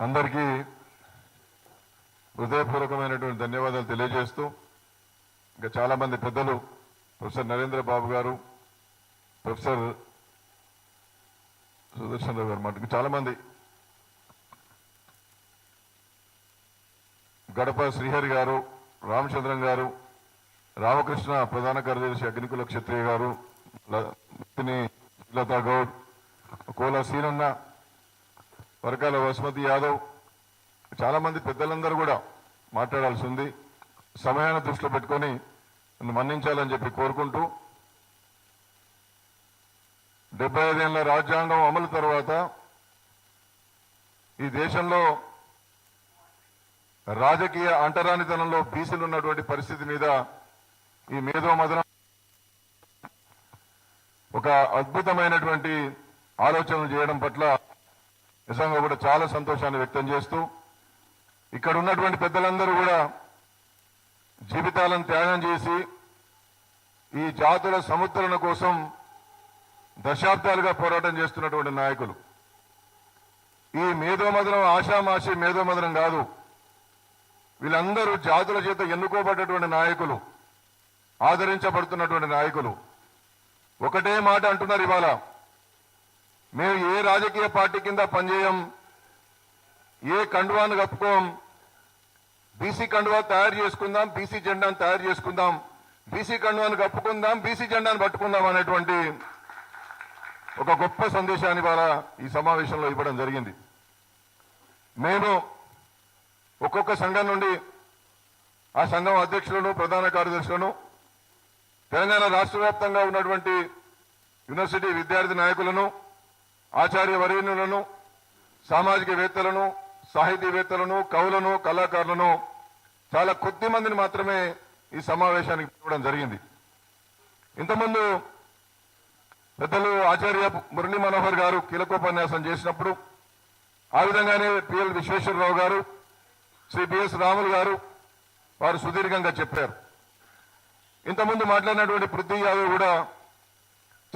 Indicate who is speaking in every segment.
Speaker 1: అందరికీ హృదయపూర్వకమైనటువంటి ధన్యవాదాలు తెలియజేస్తూ ఇంకా చాలా మంది పెద్దలు ప్రొఫెసర్ నరేంద్ర బాబు గారు ప్రొఫెసర్ సుదర్శన్ రావు గారు మాట చాలామంది గడప శ్రీహరి గారు రామచంద్రం గారు రామకృష్ణ ప్రధాన కార్యదర్శి అగ్నికుల క్షత్రియ గారు లతా గౌడ్ కోల సీనన్న వర్గాల వసుమతి యాదవ్ చాలా మంది పెద్దలందరూ కూడా మాట్లాడాల్సి ఉంది. సమయాన్ని దృష్టిలో పెట్టుకొని మన్నించాలని చెప్పి కోరుకుంటూ డెబ్బై ఐదేళ్ళ రాజ్యాంగం అమలు తర్వాత ఈ దేశంలో రాజకీయ అంటరానితనంలో బీసీలు ఉన్నటువంటి పరిస్థితి మీద ఈ మేధో మదనం ఒక అద్భుతమైనటువంటి ఆలోచనలు చేయడం పట్ల నిజంగా కూడా చాలా సంతోషాన్ని వ్యక్తం చేస్తూ ఇక్కడ ఉన్నటువంటి పెద్దలందరూ కూడా జీవితాలను త్యాగం చేసి ఈ జాతుల సముద్రణ కోసం దశాబ్దాలుగా పోరాటం చేస్తున్నటువంటి నాయకులు. ఈ మేధోమదనం ఆషామాషి మేధోమదనం కాదు. వీళ్ళందరూ జాతుల చేత ఎన్నుకోబడ్డటువంటి నాయకులు ఆదరించబడుతున్నటువంటి నాయకులు. ఒకటే మాట అంటున్నారు ఇవాళ. మేము ఏ రాజకీయ పార్టీ కింద పనిచేయం ఏ కండువాను కప్పుకోం బీసీ కండువా తయారు చేసుకుందాం బీసీ జెండాను తయారు చేసుకుందాం బీసీ కండువాను కప్పుకుందాం బీసీ జెండాను పట్టుకుందాం అనేటువంటి ఒక గొప్ప సందేశాన్ని వాళ్ళ ఈ సమావేశంలో ఇవ్వడం జరిగింది. మేము ఒక్కొక్క సంఘం నుండి ఆ సంఘం అధ్యక్షులను ప్రధాన కార్యదర్శులను తెలంగాణ రాష్ట్ర వ్యాప్తంగా ఉన్నటువంటి యూనివర్సిటీ విద్యార్థి నాయకులను ఆచార్య వరేణ్యులను సామాజికవేత్తలను సాహితీవేత్తలను కవులను కళాకారులను చాలా కొద్ది మందిని మాత్రమే ఈ సమావేశానికి పిలవడం జరిగింది. ఇంతకుముందు పెద్దలు ఆచార్య మురళీ మనోహర్ గారు కీలకోపన్యాసం చేసినప్పుడు ఆ విధంగానే పిఎల్ విశ్వేశ్వరరావు గారు శ్రీ బిఎస్ రాములు గారు వారు సుదీర్ఘంగా చెప్పారు. ఇంతకుముందు మాట్లాడినటువంటి పృథ్వీ యాదవ్ కూడా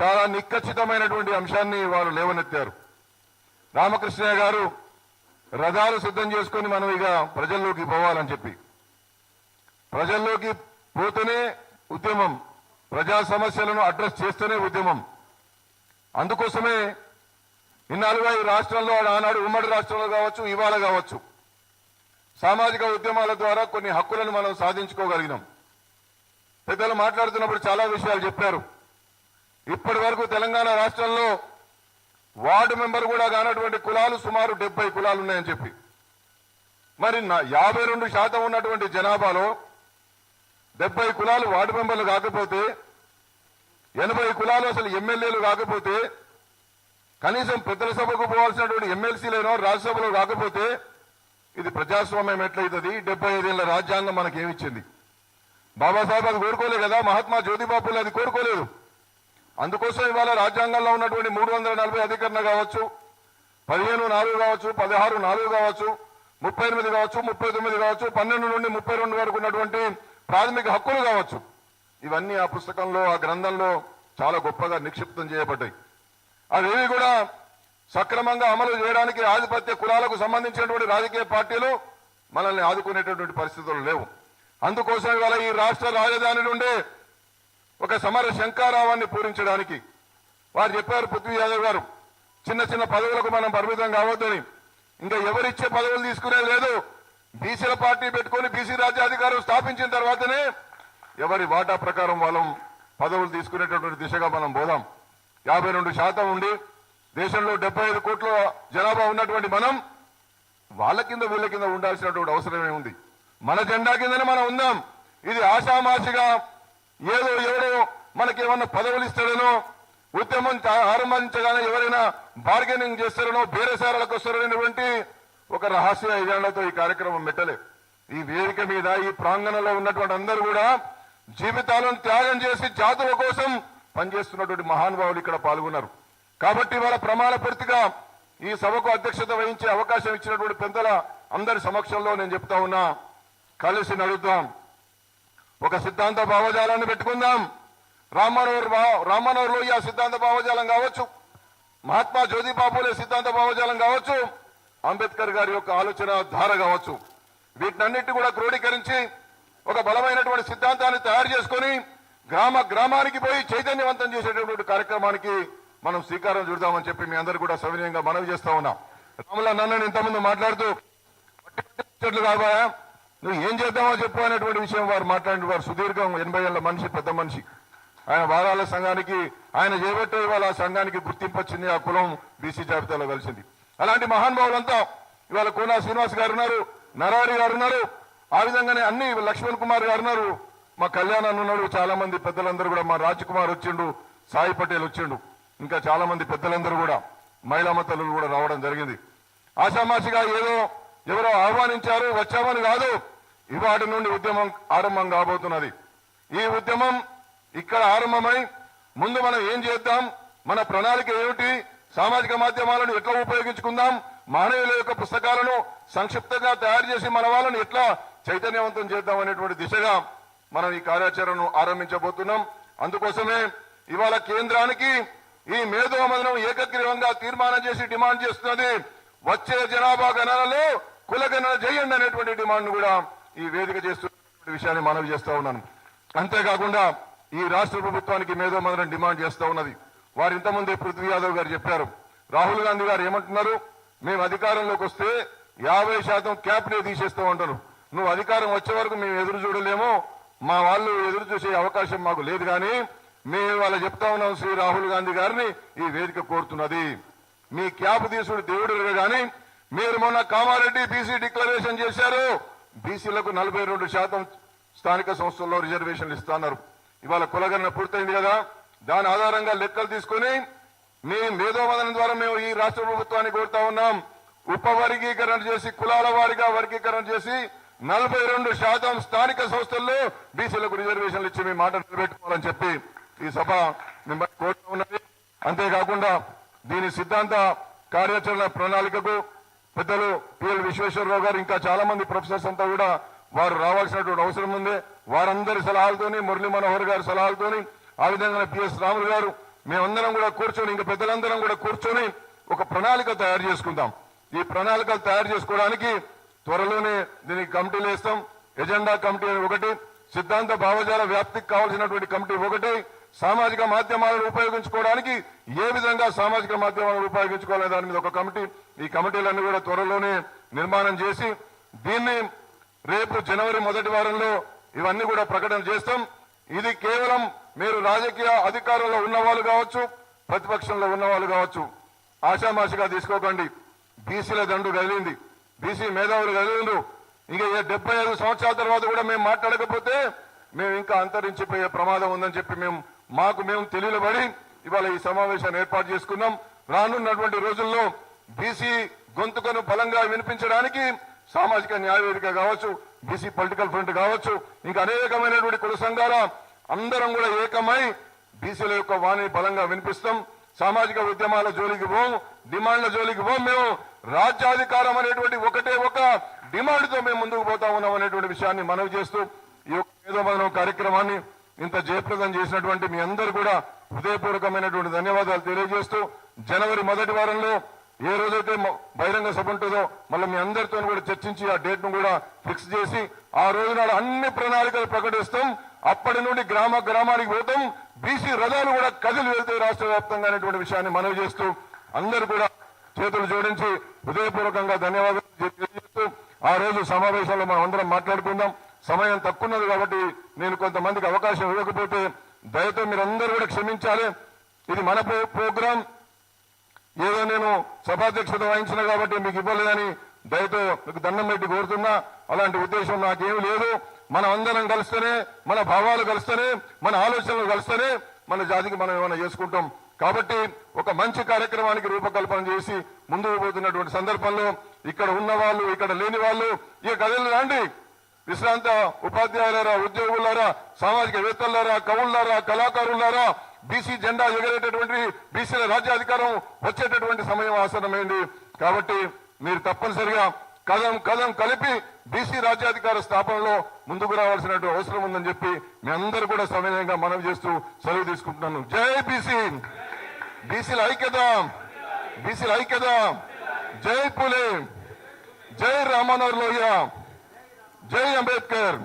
Speaker 1: చాలా నిక్కచ్చితమైనటువంటి అంశాన్ని వారు లేవనెత్తారు. రామకృష్ణయ్య గారు రథాలు సిద్ధం చేసుకొని మనం ఇక ప్రజల్లోకి పోవాలని చెప్పి. ప్రజల్లోకి పోతేనే ఉద్యమం ప్రజా సమస్యలను అడ్రస్ చేస్తేనే ఉద్యమం. అందుకోసమే ఇన్నాళ్ళుగా ఈ రాష్ట్రంలో ఆనాడు ఉమ్మడి రాష్ట్రంలో కావచ్చు ఇవాళ కావచ్చు సామాజిక ఉద్యమాల ద్వారా కొన్ని హక్కులను మనం సాధించుకోగలిగినాం. పెద్దలు మాట్లాడుతున్నప్పుడు చాలా విషయాలు చెప్పారు. ఇప్పటి వరకు తెలంగాణ రాష్ట్రంలో వార్డు మెంబర్ కూడా కానటువంటి కులాలు సుమారు డెబ్బై కులాలు ఉన్నాయని చెప్పి. మరి యాభై రెండు శాతం ఉన్నటువంటి జనాభాలో డెబ్బై కులాలు వార్డు మెంబర్లు కాకపోతే ఎనభై కులాలు అసలు ఎమ్మెల్యేలు కాకపోతే కనీసం పెద్దల సభకు పోవాల్సినటువంటి ఎమ్మెల్సీలేనో రాజ్యసభలో కాకపోతే ఇది ప్రజాస్వామ్యం ఎట్లయితుంది? డెబ్బై ఐదేళ్ళ రాజ్యాంగం మనకేమిచ్చింది? బాబాసాహెబ్ అది కోరుకోలేదు కదా? మహాత్మా జ్యోతిబాపులు అది కోరుకోలేదు. అందుకోసం ఇవాళ రాజ్యాంగంలో ఉన్నటువంటి మూడు వందల నలభై అధికరణ కావచ్చు పదిహేను నాలుగు కావచ్చు పదహారు నాలుగు కావచ్చు ముప్పై ఎనిమిది కావచ్చు ముప్పై తొమ్మిది కావచ్చు పన్నెండు నుండి ముప్పై రెండు వరకు ఉన్నటువంటి ప్రాథమిక హక్కులు కావచ్చు. ఇవన్నీ ఆ పుస్తకంలో ఆ గ్రంథంలో చాలా గొప్పగా నిక్షిప్తం చేయబడ్డాయి. అవేవి కూడా సక్రమంగా అమలు చేయడానికి ఆధిపత్య కులాలకు సంబంధించినటువంటి రాజకీయ పార్టీలు మనల్ని ఆదుకునేటటువంటి పరిస్థితులు లేవు. అందుకోసం ఇవాళ ఈ రాష్ట్ర రాజధాని నుండి ఒక సమర శంకారావాన్ని పూరించడానికి. వారు చెప్పారు పృథ్వీ యాదవ్ గారు చిన్న చిన్న పదవులకు మనం పరిమితం కావద్దని. ఇంకా ఎవరిచ్చే పదవులు తీసుకునేది లేదు. బీసీల పార్టీ పెట్టుకొని బీసీ రాజ్యాధికారం స్థాపించిన తర్వాతనే ఎవరి వాటా ప్రకారం వాళ్ళం పదవులు తీసుకునేటటువంటి దిశగా మనం పోదాం. యాభై రెండు శాతం ఉండి దేశంలో డెబ్బై ఐదు కోట్ల జనాభా ఉన్నటువంటి మనం వాళ్ళ కింద వీళ్ళ కింద ఉండాల్సినటువంటి అవసరమే ఉంది. మన జెండా కిందనే మనం ఉందాం. ఇది ఆషామాషిగా ఏదో ఎవడో మనకేమన్నా పదవులు ఇస్తాడనో ఉద్యమం ఆరంభించగానే ఎవరైనా బార్గెనింగ్ చేస్తారనో బేరసారాలకు వస్తారనేటువంటి ఒక రహస్య ఎజెండాతో ఈ కార్యక్రమం పెట్టలే ఈ వేదిక మీద ఈ ప్రాంగణంలో ఉన్నటువంటి అందరూ కూడా జీవితాలను త్యాగం చేసి జాతుల కోసం పనిచేస్తున్నటువంటి మహానుభావులు ఇక్కడ పాల్గొన్నారు. కాబట్టి వాళ్ళ ప్రమాణ పూర్తిగా ఈ సభకు అధ్యక్షత వహించే అవకాశం ఇచ్చినటువంటి పెద్దల అందరి సమక్షంలో నేను చెప్తా ఉన్నా. కలిసి నడుద్దాం. ఒక సిద్ధాంత భావజాలాన్ని పెట్టుకుందాం. రామ్మనోహర్ రామ్మనోహర్ లోయ సిద్ధాంత భావజాలం కావచ్చు. మహాత్మా జ్యోతిబాపులే సిద్ధాంత భావజాలం కావచ్చు. అంబేద్కర్ గారి యొక్క ఆలోచన ధార కావచ్చు. వీటినన్నిటి కూడా క్రోడీకరించి ఒక బలమైనటువంటి సిద్ధాంతాన్ని తయారు చేసుకొని గ్రామ గ్రామానికి పోయి చైతన్యవంతం చేసేటటువంటి కార్యక్రమానికి మనం శ్రీకారం చుడదామని చెప్పి మీ అందరు కూడా సవినయంగా మనవి చేస్తా ఉన్నాం. రాముల నన్నని ఇంతకుముందు మాట్లాడుతూ చెట్లు కాబోయా నువ్వు ఏం చేద్దామో చెప్పు అనేటువంటి విషయం వారు మాట్లాడిన వారు సుదీర్ఘం ఎనభై ఏళ్ళ మనిషి పెద్ద మనిషి. ఆయన వారాల సంఘానికి ఆయన చేపట్టే ఇవాళ ఆ సంఘానికి గుర్తింపు వచ్చింది ఆ కులం బీసీ జాబితాలో కలిసింది. అలాంటి మహానుభావులంతా ఇవాళ కోనా శ్రీనివాస్ గారు ఉన్నారు నరారి గారు ఉన్నారు. ఆ విధంగానే అన్ని లక్ష్మణ్ కుమార్ గారు ఉన్నారు. మా కళ్యాణ్ అన్న ఉన్నాడు చాలా మంది పెద్దలందరూ కూడా మా రాజ్ కుమార్ వచ్చిండు సాయి పటేల్ వచ్చిండు. ఇంకా చాలా మంది పెద్దలందరూ కూడా మహిళా తల్లులు కూడా రావడం జరిగింది. ఆషామాషిగా ఏదో ఎవరో ఆహ్వానించారు వచ్చామని కాదు. ఇవాటి నుండి ఉద్యమం ఆరంభం కాబోతున్నది. ఈ ఉద్యమం ఇక్కడ ఆరంభమై ముందు మనం ఏం చేద్దాం? మన ప్రణాళిక ఏమిటి? సామాజిక మాధ్యమాలను ఎట్లా ఉపయోగించుకుందాం? మానవుల యొక్క పుస్తకాలను సంక్షిప్తంగా తయారు చేసి మన వాళ్ళను ఎట్లా చైతన్యవంతం చేద్దాం అనేటువంటి దిశగా మనం ఈ కార్యాచరణను ఆరంభించబోతున్నాం. అందుకోసమే ఇవాళ కేంద్రానికి ఈ మేధో మదనం ఏకగ్రీవంగా తీర్మానం చేసి డిమాండ్ చేస్తున్నది. వచ్చే జనాభా గణనలో కుల గణన చేయండి అనేటువంటి డిమాండ్ కూడా ఈ వేదిక చేస్తున్న విషయాన్ని మనవి చేస్తా ఉన్నాను. అంతేకాకుండా ఈ రాష్ట్ర ప్రభుత్వానికి మేధో మదనం డిమాండ్ చేస్తా ఉన్నది. వారు ఇంతకుముందే పృథ్వీ యాదవ్ గారు చెప్పారు. రాహుల్ గాంధీ గారు ఏమంటున్నారు? మేము అధికారంలోకి వస్తే యాభై శాతం క్యాప్ నే తీసేస్తూ ఉంటారు నువ్వు అధికారం వచ్చే వరకు మేము ఎదురు చూడలేము. మా వాళ్ళు ఎదురు చూసే అవకాశం మాకు లేదు కానీ మేము వాళ్ళ చెప్తా ఉన్నాం శ్రీ రాహుల్ గాంధీ గారిని ఈ వేదిక కోరుతున్నది. మీ క్యాప్ తీసుడు దేవుడు గాని మీరు మొన్న కామారెడ్డి బీసీ డిక్లరేషన్ చేశారు. బీసీలకు నలభై రెండు శాతం స్థానిక సంస్థల్లో రిజర్వేషన్లు ఇస్తున్నారు. ఇవాళ కులగణన పూర్తయింది కదా దాని ఆధారంగా లెక్కలు తీసుకుని మీ మేధోమదనం ద్వారా మేము ఈ రాష్ట్ర ప్రభుత్వాన్ని కోరుతా ఉన్నాం. ఉపవర్గీకరణ చేసి కులాల వారిగా వర్గీకరణ చేసి నలభై రెండు శాతం స్థానిక సంస్థల్లో బీసీలకు రిజర్వేషన్లు ఇచ్చి మీ మాట నిలబెట్టుకోవాలని చెప్పి ఈ సభ మిమ్మల్ని కోరుతా ఉన్నది. అంతేకాకుండా దీని సిద్ధాంత కార్యాచరణ ప్రణాళికకు పెద్దలు పిఎల్ విశ్వేశ్వరరావు గారు ఇంకా చాలా మంది ప్రొఫెసర్స్ అంతా కూడా వారు రావాల్సినటువంటి అవసరం ఉంది. వారందరి సలహాలతోని మురళీ మనోహర్ గారి సలహాలతోని ఆ విధంగా పిఎస్ రాములు గారు మేమందరం కూడా కూర్చొని ఇంకా పెద్దలందరం కూడా కూర్చొని ఒక ప్రణాళిక తయారు చేసుకుందాం. ఈ ప్రణాళికలు తయారు చేసుకోవడానికి త్వరలోనే దీనికి కమిటీలు వేస్తాం. ఎజెండా కమిటీ అని ఒకటి సిద్ధాంత భావజాల వ్యాప్తికి కావాల్సినటువంటి కమిటీ ఒకటి సామాజిక మాధ్యమాలను ఉపయోగించుకోవడానికి ఏ విధంగా సామాజిక మాధ్యమాలను ఉపయోగించుకోవాలనే దాని మీద ఒక కమిటీ ఈ కమిటీలన్నీ కూడా త్వరలోనే నిర్మాణం చేసి దీన్ని రేపు జనవరి మొదటి వారంలో ఇవన్నీ కూడా ప్రకటన చేస్తాం. ఇది కేవలం మీరు రాజకీయ అధికారంలో ఉన్నవాళ్ళు కావచ్చు ప్రతిపక్షంలో ఉన్నవాళ్ళు కావచ్చు. ఆషామాషిగా తీసుకోకండి. బీసీల దండు కదిలింది బీసీ మేధావులు కదిలిండ్రు ఇంకా డెబ్బై ఐదు సంవత్సరాల తర్వాత కూడా మేము మాట్లాడకపోతే మేము ఇంకా అంతరించిపోయే ప్రమాదం ఉందని చెప్పి మేము మాకు మేము తెలియబడి ఇవాళ ఈ సమావేశాన్ని ఏర్పాటు చేసుకున్నాం. రానున్నటువంటి రోజుల్లో బీసీ గొంతుకను బలంగా వినిపించడానికి సామాజిక న్యాయ వేదిక కావచ్చు బీసీ పొలిటికల్ ఫ్రంట్ కావచ్చు ఇంకా అనేకమైనటువంటి కుల సంఘాల అందరం కూడా ఏకమై బీసీల యొక్క వాణి బలంగా వినిపిస్తాం. సామాజిక ఉద్యమాల జోలికి పోం డిమాండ్ల జోలికి పోం. మేము రాజ్యాధికారం అనేటువంటి ఒకటే ఒక డిమాండ్తో మేము ముందుకు పోతా ఉన్నాం అనేటువంటి విషయాన్ని మనవి చేస్తూ ఈ యొక్క కార్యక్రమాన్ని ఇంత జయప్రదం చేసినటువంటి మీ అందరూ కూడా హృదయపూర్వకమైనటువంటి ధన్యవాదాలు తెలియజేస్తూ జనవరి మొదటి వారంలో ఏ రోజైతే బహిరంగ సభ ఉంటుందో మళ్ళీ మీ అందరితో కూడా చర్చించి ఆ డేట్ను కూడా ఫిక్స్ చేసి ఆ రోజు నాడు అన్ని ప్రణాళికలు ప్రకటిస్తాం. అప్పటి నుండి గ్రామ గ్రామానికి పోతాం. బీసీ రథాలు కూడా కదిలి వెళ్తాయి రాష్ట్ర వ్యాప్తంగా అనేటువంటి విషయాన్ని మనవి చేస్తూ అందరూ కూడా చేతులు జోడించి హృదయపూర్వకంగా ధన్యవాదాలు తెలియజేస్తూ ఆ రోజు సమావేశంలో మనం అందరం మాట్లాడుకుందాం. సమయం తక్కువ ఉన్నది కాబట్టి నేను కొంతమందికి అవకాశం ఇవ్వకపోతే దయతో మీరందరూ కూడా క్షమించాలి. ఇది మన ప్రోగ్రాం. ఏదో నేను సభాధ్యక్షత వహించిన కాబట్టి మీకు ఇవ్వలేదని దయతో మీకు దండం పెట్టి కోరుతున్నా. అలాంటి ఉద్దేశం నాకేమీ లేదు. మనం అందరం కలిస్తేనే మన భావాలు కలిస్తేనే మన ఆలోచనలు కలిస్తేనే మన జాతికి మనం ఏమైనా చేసుకుంటాం. కాబట్టి ఒక మంచి కార్యక్రమానికి రూపకల్పన చేసి ముందుకు పోతున్నటువంటి సందర్భంలో ఇక్కడ ఉన్న వాళ్ళు ఇక్కడ లేని వాళ్ళు ఇక కథలు రాండి. విశ్రాంత ఉపాధ్యాయులారా ఉద్యోగులారా సామాజిక వేత్తలారా కవులారా కళాకారులారా బీసీ జెండా ఎగరేటటువంటి బీసీల రాజ్యాధికారం వచ్చేటటువంటి సమయం ఆసనమైంది కాబట్టి మీరు తప్పనిసరిగా కదం కదం కలిపి బీసీ రాజ్యాధికార స్థాపనలో ముందుకు రావాల్సిన అవసరం ఉందని చెప్పి మీ అందరూ కూడా సమయంగా మనవి చేస్తూ సెలవు తీసుకుంటున్నాను. జై బీసీ! బీసీల ఐక్యత బీసీల ఐక్యత జై పులే! జై రామానవర్ లోహియా జై అంబేద్కర్